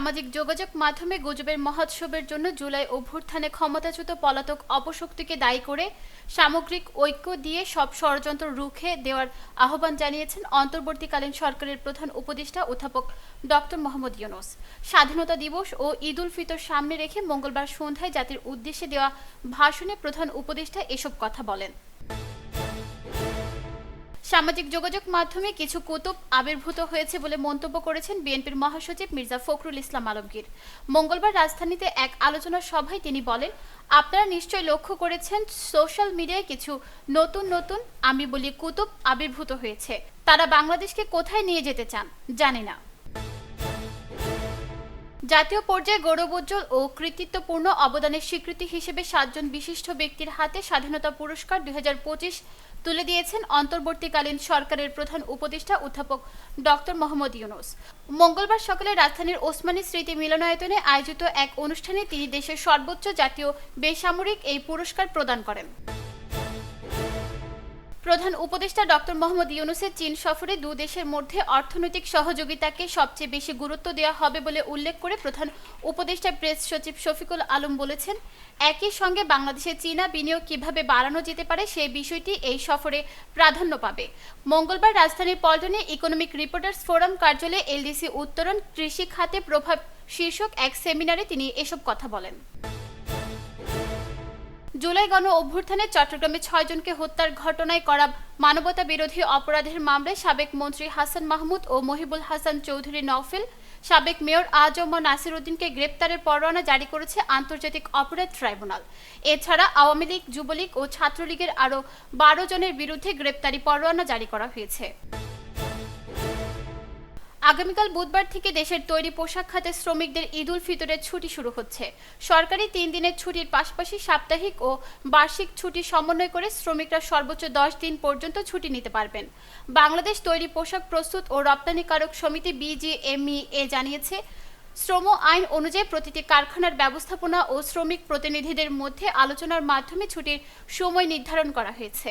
সামাজিক যোগাযোগ মাধ্যমে গুজবের মহোৎসবের জন্য জুলাই অভ্যুত্থানে ক্ষমতাচ্যুত পলাতক অপশক্তিকে দায়ী করে সামগ্রিক ঐক্য দিয়ে সব ষড়যন্ত্র রুখে দেওয়ার আহ্বান জানিয়েছেন অন্তর্বর্তীকালীন সরকারের প্রধান উপদেষ্টা অধ্যাপক ডক্টর মোহাম্মদ ইউনুস। স্বাধীনতা দিবস ও ঈদ উল ফিতর সামনে রেখে মঙ্গলবার সন্ধ্যায় জাতির উদ্দেশ্যে দেওয়া ভাষণে প্রধান উপদেষ্টা এসব কথা বলেন। সামাজিক যোগাযোগ মাধ্যমে কিছু কুতুব আবির্ভূত হয়েছে বলে মন্তব্য করেছেন বিএনপির মহাসচিব মির্জা ফখরুল ইসলাম আলমগীর। মঙ্গলবার রাজধানীতে এক আলোচনা সভায় তিনি বলেন, আপনারা নিশ্চয় লক্ষ্য করেছেন, সোশ্যাল মিডিয়ায় কিছু নতুন নতুন আমি বলি কুতুব আবির্ভূত হয়েছে। তারা বাংলাদেশকে কোথায় নিয়ে যেতে চান? জানি না। জাতীয় পর্যায়ে গৌরবোজ্জ্বল ও কৃতিত্বপূর্ণ অবদানের স্বীকৃতি হিসেবে সাতজন বিশিষ্ট ব্যক্তির হাতে স্বাধীনতা পুরস্কার দুই হাজার পঁচিশ তুলে দিয়েছেন অন্তর্বর্তীকালীন সরকারের প্রধান উপদেষ্টা অধ্যাপক ডক্টর মোহাম্মদ ইউনুস। মঙ্গলবার সকালে রাজধানীর ওসমানী স্মৃতি মিলনায়তনে আয়োজিত এক অনুষ্ঠানে তিনি দেশের সর্বোচ্চ জাতীয় বেসামরিক এই পুরস্কার প্রদান করেন। প্রধান উপদেষ্টা ডক্টর মোহাম্মদ ইউনুসের চীন সফরে দু দেশের মধ্যে অর্থনৈতিক সহযোগিতাকে সবচেয়ে বেশি গুরুত্ব দেওয়া হবে বলে উল্লেখ করে প্রধান উপদেষ্টা প্রেস সচিব শফিকুল আলম বলেছেন, একই সঙ্গে বাংলাদেশে চীনা বিনিয়োগ কীভাবে বাড়ানো যেতে পারে সেই বিষয়টি এই সফরে প্রাধান্য পাবে। মঙ্গলবার রাজধানীর পল্টনে ইকোনমিক রিপোর্টার্স ফোরাম কার্যালয়ে এলডিসি উত্তরণ, কৃষি খাতে প্রভাব শীর্ষক এক সেমিনারে তিনি এসব কথা বলেন। জুলাই গণ অভ্যুত্থানে চট্টগ্রামে ছয়জনকে হত্যার ঘটনায় করা মানবতা বিরোধী অপরাধের মামলায় সাবেক মন্ত্রী হাসান মাহমুদ ও মহিবুল হাসান চৌধুরী নওফেল, সাবেক মেয়র আজম নাসির উদ্দিনকে গ্রেপ্তারের পরোয়ানা জারি করেছে আন্তর্জাতিক অপরাধ ট্রাইব্যুনাল। এছাড়া আওয়ামী লীগ, যুবলীগ ও ছাত্রলীগের আরও বারো জনের বিরুদ্ধে গ্রেপ্তারি পরোয়ানা জারি করা হয়েছে। আগামীকাল বুধবার থেকে দেশের তৈরি পোশাক খাতে শ্রমিকদের ঈদ উল ফিতরের ছুটি শুরু হচ্ছে। সরকারি তিন দিনের ছুটির পাশাপাশি সাপ্তাহিক ও বার্ষিক ছুটি সমন্বয় করে শ্রমিকরা সর্বোচ্চ দশ দিন পর্যন্ত ছুটি নিতে পারবেন। বাংলাদেশ তৈরি পোশাক প্রস্তুত ও রপ্তানিকারক সমিতি বিজিএমইএ জানিয়েছে, শ্রম আইন অনুযায়ী প্রতিটি কারখানার ব্যবস্থাপনা ও শ্রমিক প্রতিনিধিদের মধ্যে আলোচনার মাধ্যমে ছুটির সময় নির্ধারণ করা হয়েছে।